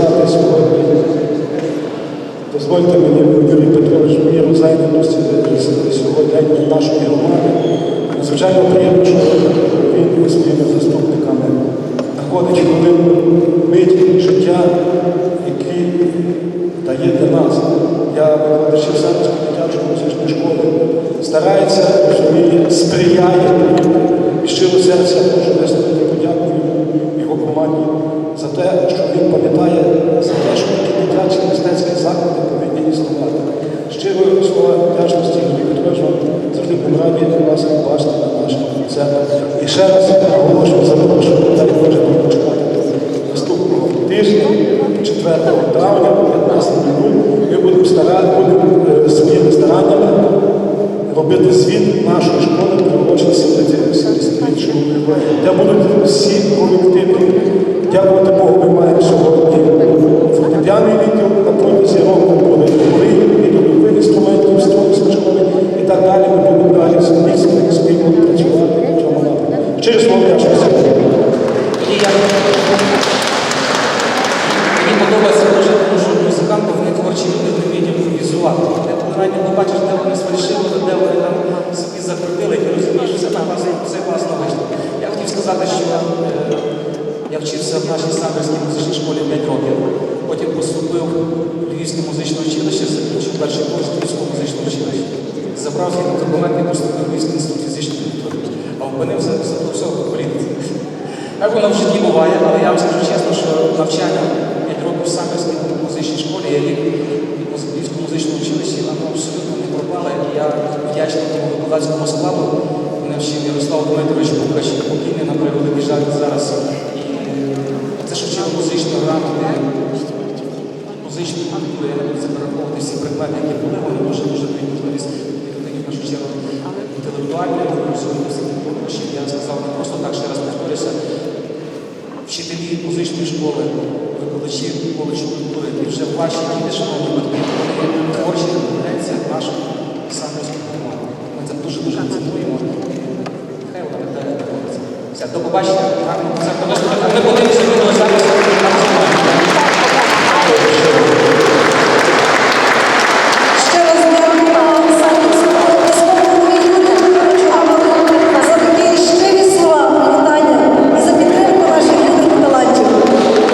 сказати сьогодні. Дозвольте мені, Юрій Петрович, мені зайнятості сьогодні нашої громади. Надзвичайно приємно, що він зі своїми заступниками знаходить хвилину мить життя, який дає для нас. Я викладачів Сенської дитячої музичної школи старається, розуміє, сприяє і щиро серця можу висловити подяку його команді за те, що він пам'ятає за те, що такі дитячі мистецькі заклади повинні існувати. Щиро слова вдячності Юрій Петрович вам завжди будемо раді вас бачити на нашому концерті. І ще раз наголошую, запрошую, Боже, нам почекати наступного тижня, 4 травня, 15 минут, ми будемо старати, е, своїми стараннями робити звіт нашої школи приурочений 70-річчю, де будуть всі колективи. Дякувати Богу, ми маємо сьогодні фортепіаний відділ, на протязі року буде хори, відділ інструментів, строї школи і так далі. Ми будемо далі спільно спільно працювати в цьому напрямку. Через слово. І я мені подобається дуже, тому що музиканти вони творчі люди, вони вміють імпровізувати. Де ти навіть не побачиш, де вони сфальшили, де вони там собі закрутили, і ти розумієш, що все так класно, все класно вийшло. Я хотів сказати, що е, я вчився в нашій самбірській музичній школі 5 років. Потім поступив в Львівське музичне училище, закінчив перший курс Львівського музичного училища. Забрав згідно документи, поступив в Львівський інститут фізичної культури. А опинився за всього по політиці. Так воно в житті буває, але я вам скажу чесно, що навчання 5 років в самбірській музичній школі, я рік в Львівському музичному училищі, воно абсолютно не пропало. І я вдячний тому викладацькому складу. Ярослав Дмитрович Букач, покійний на превеликий жаль зараз. Це що вчив музичну грамоти, музичну культуру, я не буду це всі предмети, які були, вони дуже дуже дають можливість в першу чергу інтелектуальної розвитку гроші. Я сказав не просто так ще раз повторюся. Вчителі музичної школи, викладачі коледжу культури, і вже ваші діти, шановні батьки, вони творчі тенденція нашого команди. Ми це дуже дуже цінуємо. Нехай вона далі відбувається. До побачення.